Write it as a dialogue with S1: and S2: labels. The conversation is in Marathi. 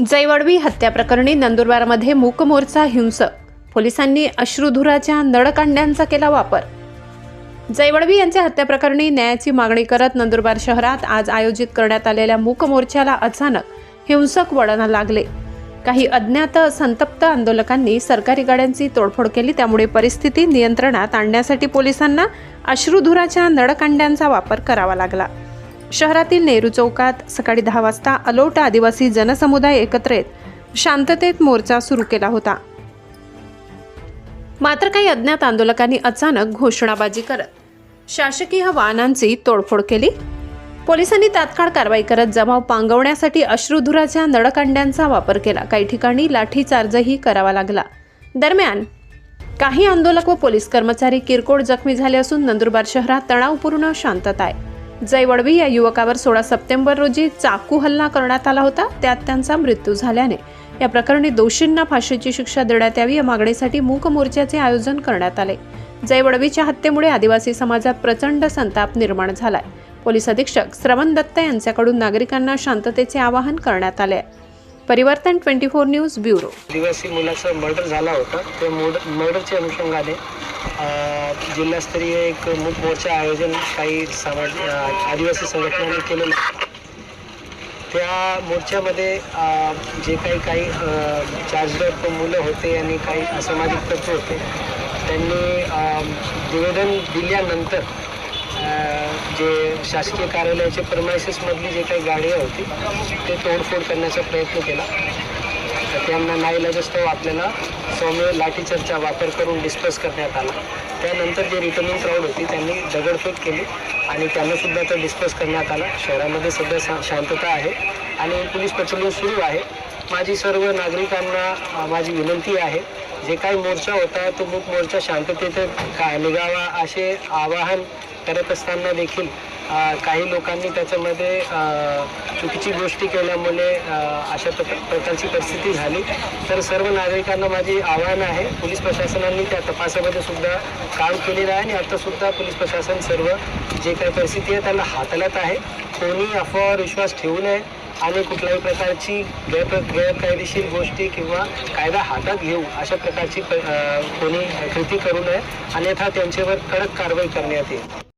S1: जयवडवी हत्याप्रकरणी नंदुरबारमध्ये मूक मोर्चा हिंसक. पोलिसांनी अश्रुधुराच्या नळकांड्यांचा केला वापर. जयवडवी यांच्या हत्याप्रकरणी न्यायाची मागणी करत नंदुरबार शहरात आज आयोजित करण्यात आलेल्या मूक मोर्चाला अचानक हिंसक वळण लागले. काही अज्ञात संतप्त आंदोलकांनी सरकारी गाड्यांची तोडफोड केली त्यामुळे परिस्थिती नियंत्रणात आणण्यासाठी पोलिसांना अश्रुधुराच्या नळकांड्यांचा वापर करावा लागला. शहरातील नेहरू चौकात सकाळी दहा वाजता अलोट आदिवासी जनसमुदाय एकत्र येत शांततेत मोर्चा सुरू केला होता. मात्र काही अज्ञात आंदोलकांनी अचानक घोषणाबाजी करत शासकीय वाहनांची तोडफोड केली. पोलिसांनी तात्काळ कारवाई करत जमाव पांगवण्यासाठी अश्रुधुराच्या नळकांड्यांचा वापर केला. काही ठिकाणी लाठीचार्जही करावा लागला. दरम्यान काही आंदोलक व पोलीस कर्मचारी किरकोळ जखमी झाले असून नंदुरबार शहरात तणावपूर्ण शांतता आहे. जयवडवी या युवकावर सोळा सप्टेंबर रोजी चाकू हल्ला करण्यात आला होता. त्यात त्यांचा मृत्यू झाल्याने. या प्रकरणी दोषींना फाशीची शिक्षा देण्यात यावी या मागणीसाठी मूक मोर्चाचे आयोजन करण्यात आले. जयवडवीच्या हत्येमुळे आदिवासी समाजात प्रचंड संताप निर्माण झालाय. पोलीस अधीक्षक श्रवण दत्त यांच्याकडून नागरिकांना शांततेचे आवाहन करण्यात आले परिवर्तन ट्वेंटी फोर न्यूज ब्युरो.
S2: आदिवासी मुलाचा मर्डर झाला होता. ते मर्डरच्या अनुषंगाने जिल्हास्तरीय एक मूक मोर्चा आयोजन काही समाज आदिवासी संघटनांनी केलेलं त्या मोर्चामध्ये जे काही काही चार्जड मुलं होते आणि काही असामाजिक तत्व होते त्यांनी निवेदन दिल्यानंतर जे शासकीय कार्यालयाचे प्रमायसेसमधली जे काही गाड्या होती ते तोडफोड करण्याचा प्रयत्न केला. तर त्यांना तो आपल्याला सौम्य लाठीचार्जचा वापर करून डिस्पर्स करण्यात आला. त्यानंतर जे रिटर्निंग क्राऊड होती त्यांनी दगडफेक केली आणि त्यांनासुद्धा तो डिस्पर्स करण्यात आला. शहरामध्ये सध्या शा शांतता आहे आणि पोलीस पेट्रोलिंग सुरू आहे. माझी सर्व नागरिकांना माझी विनंती आहे जे काही मोर्चा होता तो मूक मोर्चा शांततेत का निघावा असे आवाहन करत असताना देखील काही लोकांनी त्याच्यामध्ये चुकीची गोष्टी केल्यामुळे अशा प्रकारची परिस्थिती झाली. तर सर्व नागरिकांना माझी आव्हान आहे. पोलीस प्रशासनाने त्या तपासामध्ये सुद्धा काम केलेलं आहे आणि आतासुद्धा पोलीस प्रशासन सर्व जे काही परिस्थिती आहे त्याला हाताळत आहे. कोणी अफवावर विश्वास ठेवू नये आणि कुठल्याही प्रकारची गैर गैरकायदेशीर गोष्टी किंवा कायदा हातात घेऊ अशा प्रकारची प- कोणी कृती करू नये. अन्यथा त्यांच्यावर कडक कारवाई करण्यात येईल.